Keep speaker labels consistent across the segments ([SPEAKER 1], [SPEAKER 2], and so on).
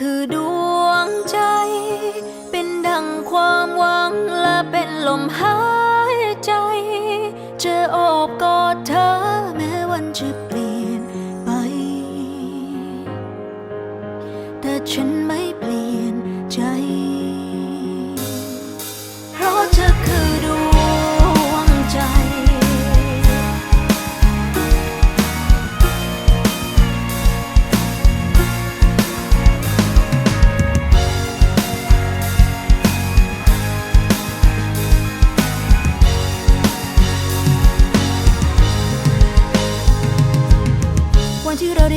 [SPEAKER 1] คือดวงใจ เป็นดังความหวังและเป็นลมหายใจ จะโอบกอดเธอแม้วันจะเปลี่ยนไป แต่ฉันไม่เปลี่ยน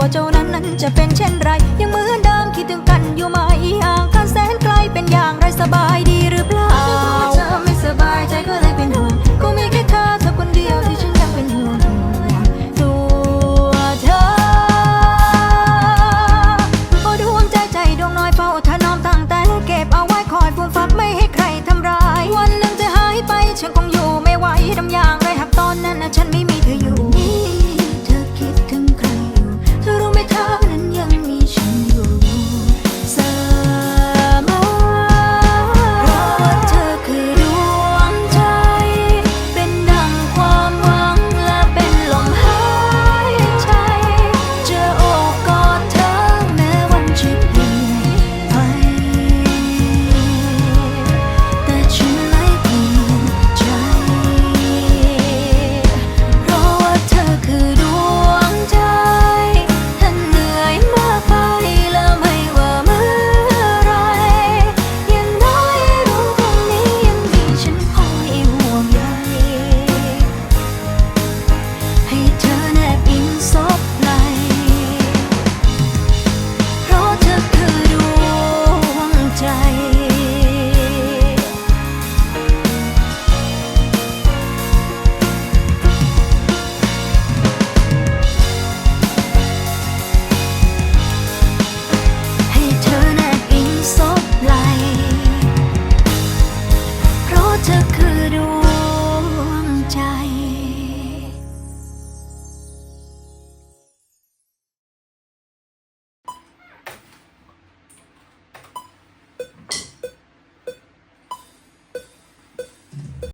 [SPEAKER 1] ตัวเจ้านั้นนั้นจะเป็นเช่นไร ยังเหมือนเดิมคิดถึงกันอยู่ไหมห่างกันแสนไกลเป็นอย่างไรสบายดี to